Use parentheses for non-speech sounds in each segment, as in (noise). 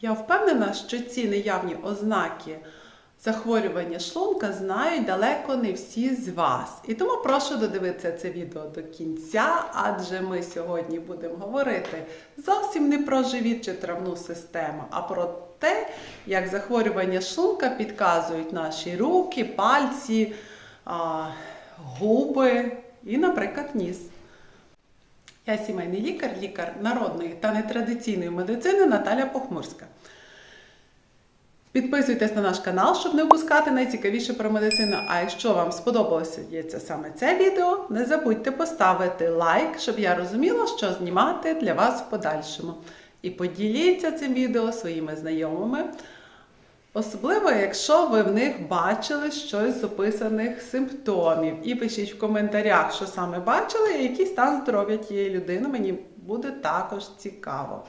Я впевнена, що ці неявні ознаки захворювання шлунка знають далеко не всі з вас. І тому прошу додивитися це відео до кінця, адже ми сьогодні будемо говорити зовсім не про живіт чи травну систему, а про те, як захворювання шлунка підказують наші руки, пальці, губи і, наприклад, ніс. Я сімейний лікар, лікар народної та нетрадиційної медицини Наталя Похмурська. Підписуйтесь на наш канал, щоб не впускати найцікавіше про медицину. А якщо вам сподобалося саме це відео, не забудьте поставити лайк, щоб я розуміла, що знімати для вас в подальшому. І поділіться цим відео своїми знайомими. Особливо, якщо ви в них бачили щось з описаних симптомів. І пишіть в коментарях, що саме бачили, і який стан здоров'я тієї людини. Мені буде також цікаво.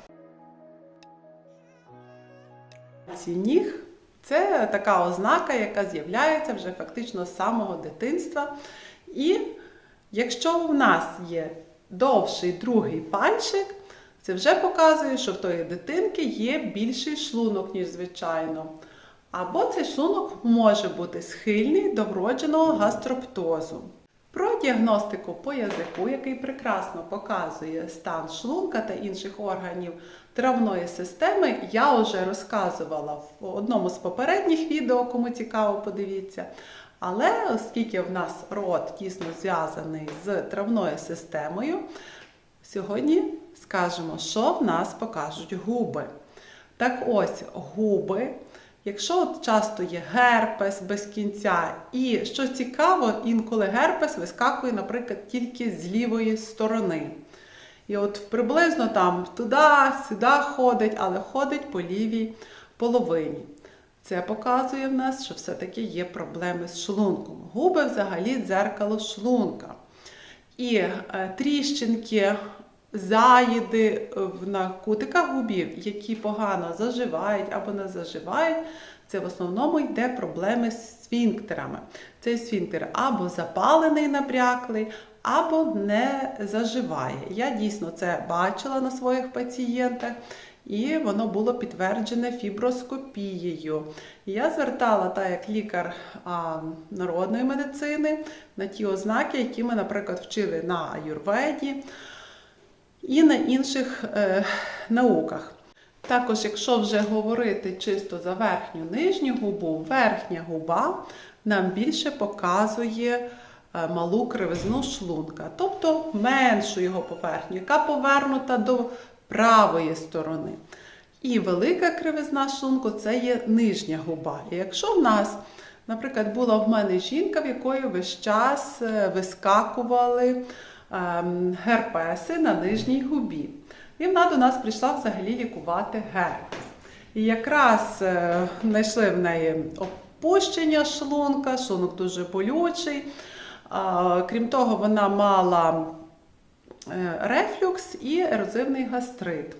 Ці ніг це така ознака, яка з'являється вже фактично з самого дитинства. І якщо у нас є довший другий пальчик, це вже показує, що в тої дитинки є більший шлунок, ніж звичайно. Або цей шлунок може бути схильний до вродженого гастроптозу. Про діагностику по язику, який прекрасно показує стан шлунка та інших органів травної системи, я вже розказувала в одному з попередніх відео, кому цікаво, подивіться. Але оскільки в нас рот тісно зв'язаний з травною системою, сьогодні скажемо, що в нас покажуть губи. Так ось губи. Якщо от часто є герпес без кінця, і що цікаво, інколи герпес вискакує, наприклад, тільки з лівої сторони. І от приблизно там туди-сюди ходить, але ходить по лівій половині. Це показує в нас, що все-таки є проблеми з шлунком. Губи взагалі дзеркало шлунка. І е, тріщинки, заїди на кутиках губів, які погано заживають або не заживають, це в основному йде проблеми з сфінктерами. Цей сфінктер або запалений, набряклий, або не заживає. Я дійсно це бачила на своїх пацієнтах. І воно було підтверджене фіброскопією. Я звертала, так як лікар а, народної медицини, на ті ознаки, які ми, наприклад, вчили на аюрведі і на інших е, науках. Також, якщо вже говорити чисто за верхню нижню губу, верхня губа нам більше показує е, малу кривизну шлунка, тобто меншу його поверхню, яка повернута до правої сторони. І велика кривизна шлунку це є нижня губа. І якщо в нас, наприклад, була в мене жінка, в якої весь час е, вискакували герпеси на нижній губі. І вона до нас прийшла взагалі лікувати герпес. І якраз е, знайшли в неї опущення шлунка, шлунок дуже болючий. Крім того, вона мала е, рефлюкс і ерозивний гастрит.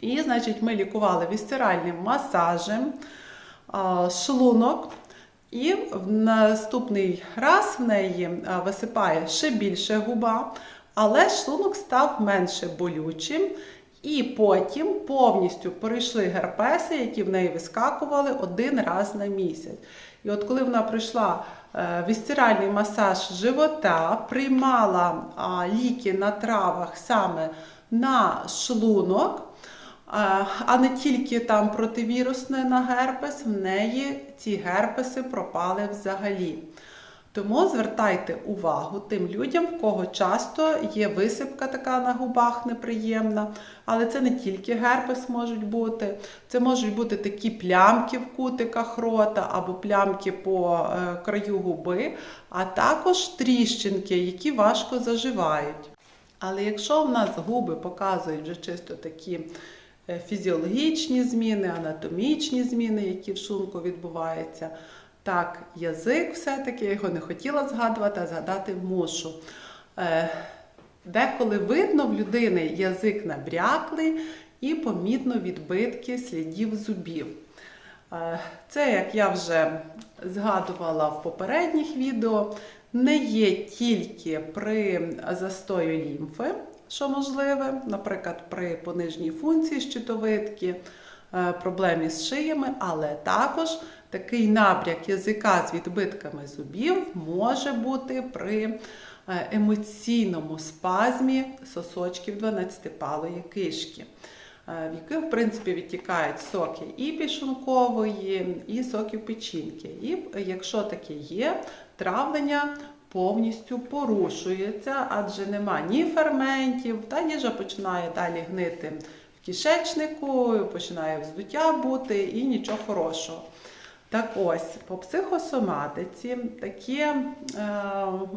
І, значить, ми лікували вісцеральним масажем шлунок. І в наступний раз в неї висипає ще більше губа, але шлунок став менше болючим. І потім повністю перейшли герпеси, які в неї вискакували один раз на місяць. І от коли вона прийшла е, вістиральний масаж живота, приймала ліки на травах саме на шлунок, а, не тільки там противірусне на герпес, в неї ці герпеси пропали взагалі. Тому звертайте увагу тим людям, в кого часто є висипка така на губах неприємна. Але це не тільки герпес можуть бути, це можуть бути такі плямки в кутиках рота або плямки по е, краю губи, а також тріщинки, які важко заживають. Але якщо в нас губи показують вже чисто такі фізіологічні зміни, анатомічні зміни, які в шлунку відбуваються, так, язик все-таки, я його не хотіла згадувати, а згадати мушу. Е, Деколи видно в людини язик набряклий і помітно відбитки слідів зубів. Е, Це, як я вже згадувала в попередніх відео, не є тільки при застою лімфи, що можливе, наприклад, при понижній функції щитовидки, е, проблем із шиями, але також такий набряк язика з відбитками зубів може бути при е, емоційному спазмі сосочків 12-палої кишки, е, в яких, в принципі, відтікають соки і пішункової, і соків печінки. І якщо таке є, травлення повністю порушується, адже нема ні ферментів, та їжа починає далі гнити в кишечнику, починає вздуття бути і нічого хорошого. Так ось, по психосоматиці таке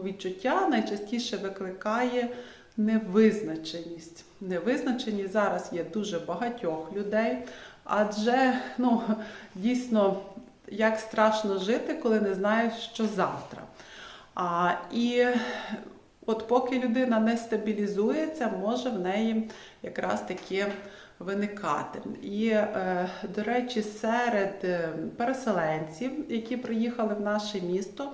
відчуття найчастіше викликає невизначеність. Невизначеність зараз є дуже багатьох людей, адже ну, дійсно як страшно жити, коли не знаєш, що завтра. А, і от поки людина не стабілізується, може в неї якраз таке виникати. І, е, до речі, серед е, переселенців, які приїхали в наше місто,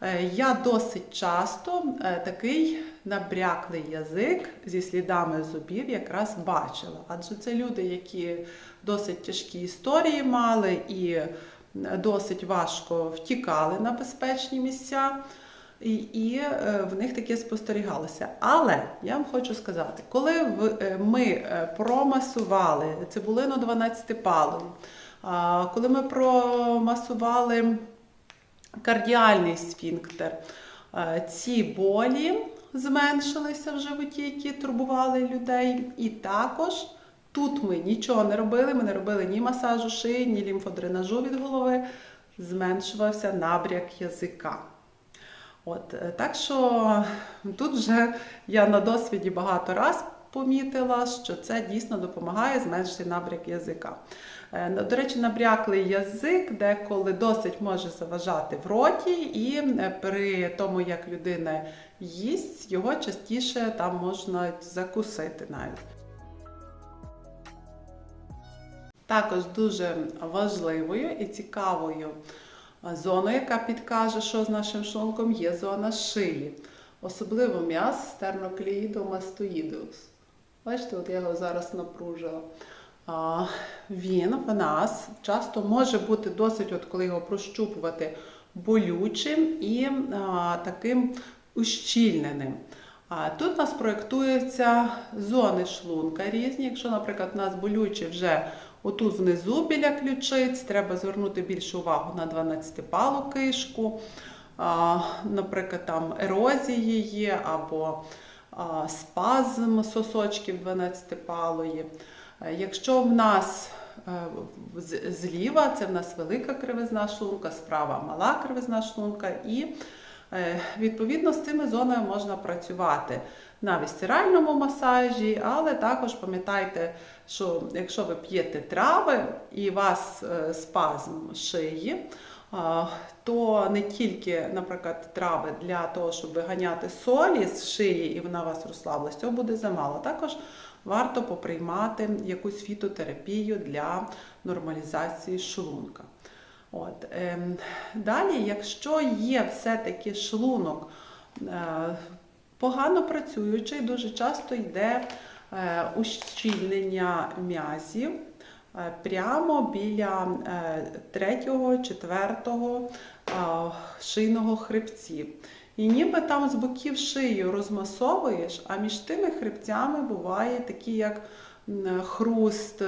е, я досить часто такий набряклий язик зі слідами зубів якраз бачила. Адже це люди, які досить тяжкі історії мали і досить важко втікали на безпечні місця. І, і е, в них таке спостерігалося. Але я вам хочу сказати, коли е, ми е, промасували цибулину 12 палою, коли ми промасували кардіальний сфінктер, ці болі зменшилися в животі, які турбували людей. І також тут ми нічого не робили, ми не робили ні масажу шиї, ні лімфодренажу від голови, зменшувався набряк язика. От, е, так що тут вже я на досвіді багато раз помітила, що це дійсно допомагає зменшити набряк язика. Е, До речі, набряклий язик деколи досить може заважати в роті, і е, при тому, як людина їсть, його частіше там можна закусити навіть. Також дуже важливою і цікавою зоною, яка підкаже, що з нашим шлунком, є зона шиї. Особливо м'яз стерноклеїдомастоїдеус. Бачите, от я його зараз напружила. Він в нас часто може бути досить, от коли його прощупувати, болючим і а, таким ущільненим. А тут у нас проєктуються зони шлунка різні. Якщо, наприклад, у нас болюче вже отут внизу біля ключиць, треба звернути більшу увагу на 12-палу кишку. Наприклад, там ерозії є або спазм сосочків 12-палої. Е, Якщо в нас е, зліва це в нас велика кривизна шлунка, справа мала кривизна шлунка, і е, відповідно з цими зонами можна працювати на вістиральному масажі, але також пам'ятайте, що якщо ви п'єте трави і у вас е, спазм шиї, то не тільки, наприклад, трави для того, щоб виганяти солі з шиї і вона у вас розслаблась, цього буде замало. Також варто поприймати якусь фітотерапію для нормалізації шлунка. От, ем, далі, якщо є все-таки шлунок е, погано працюючий, дуже часто йде ущільнення м'язів е, прямо біля е, третього, четвертого е, шийного хребців. І ніби там з боків шию розмасовуєш, а між тими хребцями буває такі, як хруст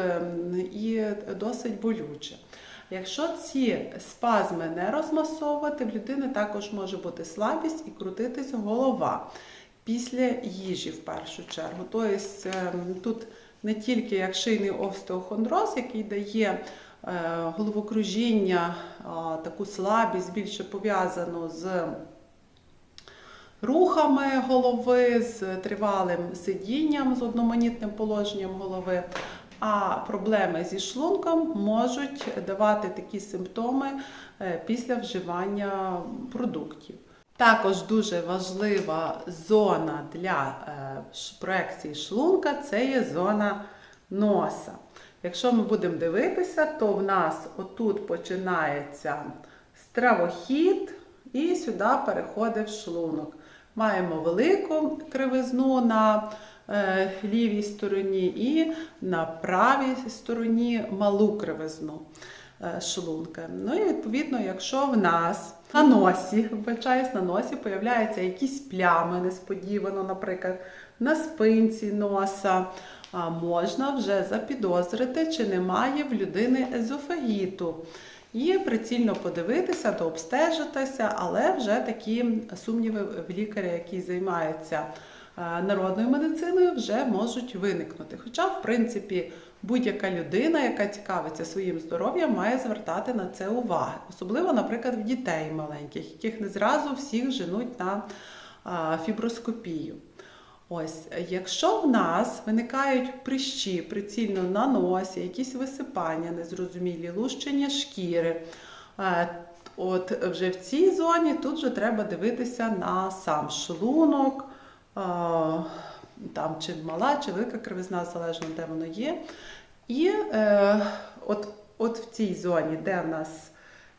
і досить болюче. Якщо ці спазми не розмасовувати, в людини також може бути слабість і крутитись голова після їжі в першу чергу. Тобто ем, тут не тільки як шийний остеохондроз, який дає е, головокружіння, таку слабість, більше пов'язану з рухами голови, з тривалим сидінням, з одноманітним положенням голови. А проблеми зі шлунком можуть давати такі симптоми е, після вживання продуктів. Також дуже важлива зона для е, проекції шлунка це є зона носа. Якщо ми будемо дивитися, то в нас отут починається стравохід і сюди переходить в шлунок. Маємо велику кривизну на е, лівій стороні, і на правій стороні малу кривизну е, шлунка. Ну і відповідно, якщо в нас на носі, вбачаюсь, на носі появляються якісь плями несподівано, наприклад, на спинці носа, а можна вже запідозрити, чи немає в людини езофагіту. І прицільно подивитися, дообстежитися, але вже такі сумніви в лікаря, який займається народною медициною, вже можуть виникнути. Хоча, в принципі, будь-яка людина, яка цікавиться своїм здоров'ям, має звертати на це увагу. Особливо, наприклад, в дітей маленьких, яких не зразу всіх женуть на фіброскопію. Ось, якщо в нас виникають прищі прицільно на носі, якісь висипання незрозумілі, лущення шкіри, е, от вже в цій зоні тут вже треба дивитися на сам шлунок, е, там чи мала, чи велика кривизна, залежно де воно є. І е, от, от в цій зоні, де в нас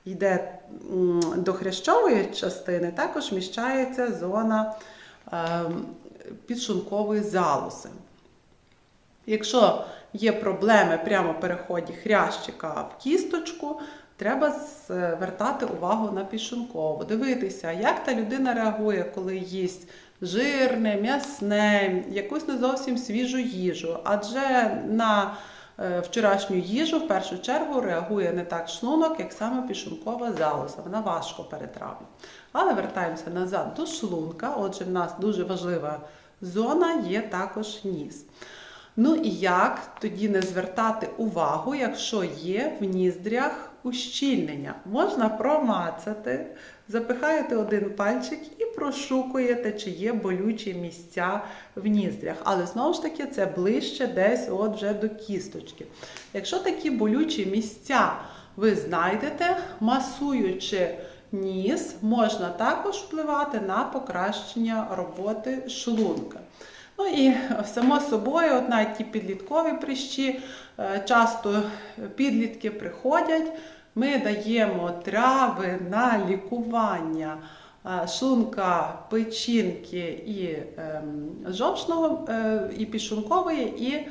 йде до хрящової частини, також міщається зона е, підшлункової залози. Якщо є проблеми прямо в переході хрящика в кісточку, треба звертати увагу на підшлункову, дивитися, як та людина реагує, коли їсть жирне, м'ясне, якусь не зовсім свіжу їжу. Адже на е, вчорашню їжу в першу чергу реагує не так шлунок, як саме підшлункова залоза. Вона важко перетравлює. Але вертаємося назад до шлунка. Отже, в нас дуже важлива зона є також ніс. Ну і як тоді не звертати увагу, якщо є в ніздрях ущільнення? Можна промацати, запихаєте один пальчик і прошукуєте, чи є болючі місця в ніздрях. Але знову ж таки, це ближче десь от вже до кісточки. Якщо такі болючі місця ви знайдете, масуючи ніс, можна також впливати на покращення роботи шлунка. Ну і само собою, от навіть ті підліткові прищі, е, часто підлітки приходять, ми даємо трави на лікування е, шлунка, печінки і ем, жовчного, е, і підшлункової, і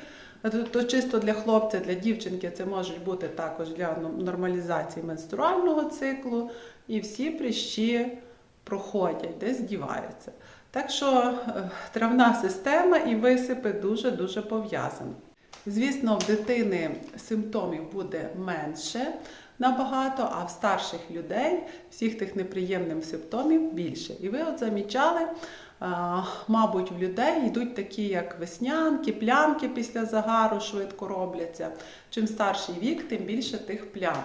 то чисто для хлопця, для дівчинки це можуть бути також для нормалізації менструального циклу, і всі прищі проходять, десь діваються. Так що е, травна система і висипи дуже-дуже пов'язані. Звісно, в дитини симптомів буде менше набагато, а в старших людей всіх тих неприємних симптомів більше. І ви от замічали, мабуть, в людей йдуть такі, як веснянки, плямки після загару швидко робляться. Чим старший вік, тим більше тих плям.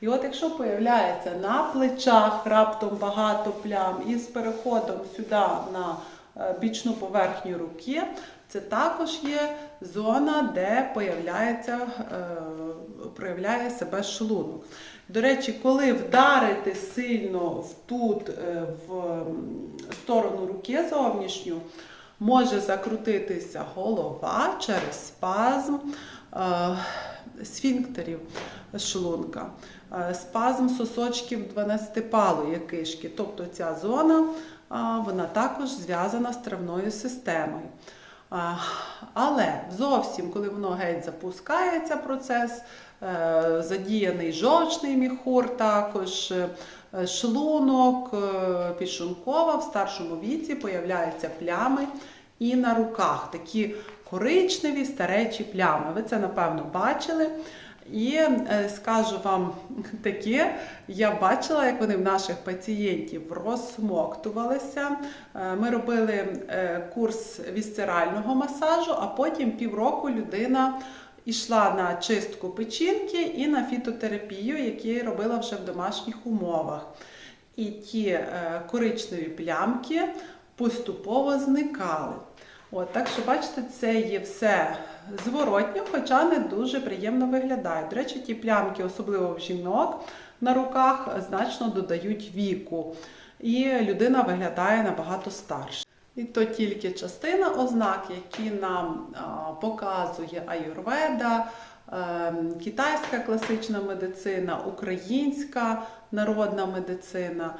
І от якщо появляється на плечах раптом багато плям і з переходом сюди на е, бічну поверхню руки, це також є зона, де появляється, е, проявляє себе шлунок. До речі, коли вдарити сильно в тут, е, в сторону руки зовнішню, може закрутитися голова через спазм сфінктерів шлунка, спазм сосочків 12-палої кишки. Тобто ця зона вона також зв'язана з травною системою. Але зовсім, коли воно геть запускається процес, е, задіяний жовчний міхур, також е, шлунок, пішункова в старшому віці появляються плями і на руках такі коричневі старечі плями. Ви це, напевно, бачили. І е, скажу вам (laughs) таке, я бачила, як вони в наших пацієнтів розсмоктувалися. Е, ми робили е, курс вісцерального масажу, а потім півроку людина йшла на чистку печінки і на фітотерапію, які робила вже в домашніх умовах. І ті коричневі плямки поступово зникали. От, Так що, бачите, це є все зворотньо, хоча не дуже приємно виглядає. До речі, ті плямки, особливо в жінок на руках, значно додають віку. І людина виглядає набагато старше. І то тільки частина ознак, які нам показує аюрведа, е, китайська класична медицина, українська народна медицина.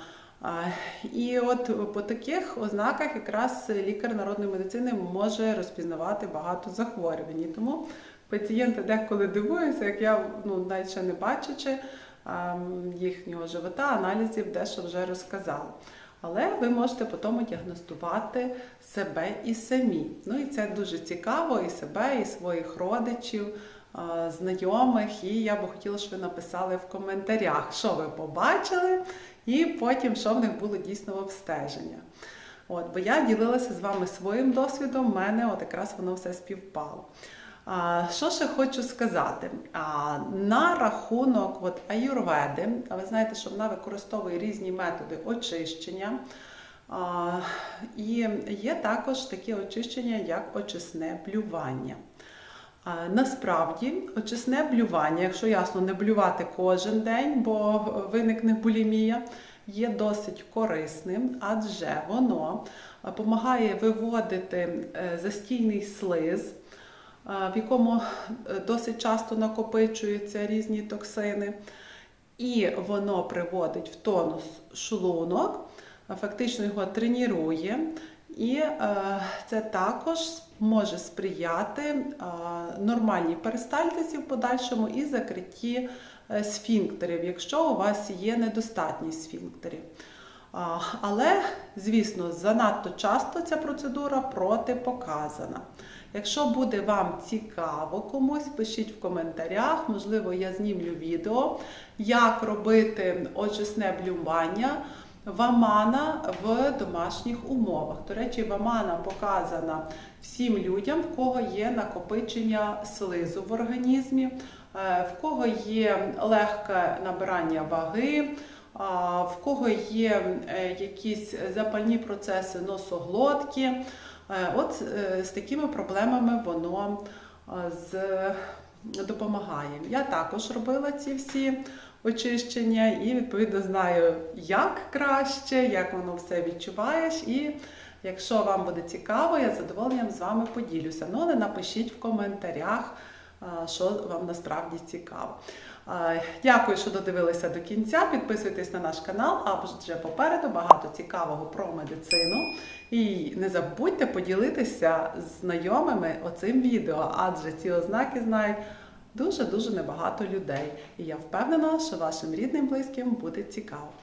І от по таких ознаках якраз лікар народної медицини може розпізнавати багато захворювань. Тому пацієнти деколи дивуються, як я ну, навіть ще не бачачи їхнього живота, аналізів дещо вже розказала. Але ви можете потім діагностувати себе і самі. Ну і це дуже цікаво, і себе, і своїх родичів, знайомих. І я би хотіла, щоб ви написали в коментарях, що ви побачили, і потім, що в них було дійсно обстеження. От, бо я ділилася з вами своїм досвідом, в мене от якраз воно все співпало. А, що ще хочу сказати? А, на рахунок от, аюрведи, а ви знаєте, що вона використовує різні методи очищення. А, і є також такі очищення, як очисне блювання. Насправді, очисне блювання, якщо ясно, не блювати кожен день, бо виникне булімія, є досить корисним, адже воно допомагає виводити е, застійний слиз, в якому е, досить часто накопичуються різні токсини, і воно приводить в тонус шлунок, фактично його тренує. І е, це також може сприяти е, нормальній перистальтиці в подальшому і закритті е, сфінктерів, якщо у вас є недостатність сфінктерів. Але, звісно, занадто часто ця процедура протипоказана. Якщо буде вам цікаво комусь, пишіть в коментарях, можливо, я знімлю відео, як робити очисне блювання вамана в домашніх умовах. До речі, вамана показана всім людям, в кого є накопичення слизу в організмі, е, в кого є легке набирання ваги. В кого є е, якісь запальні процеси носоглотки, Е, от е, з такими проблемами воно е, з допомагає. Я також робила ці всі очищення і відповідно знаю, як краще, як воно все відчуваєш. І якщо вам буде цікаво, я з задоволенням з вами поділюся. Ну, але напишіть в коментарях, що вам насправді цікаво. Дякую, що додивилися до кінця. Підписуйтесь на наш канал, а вже попереду багато цікавого про медицину. І не забудьте поділитися з знайомими оцим відео, адже ці ознаки знають дуже-дуже небагато людей. І я впевнена, що вашим рідним близьким буде цікаво.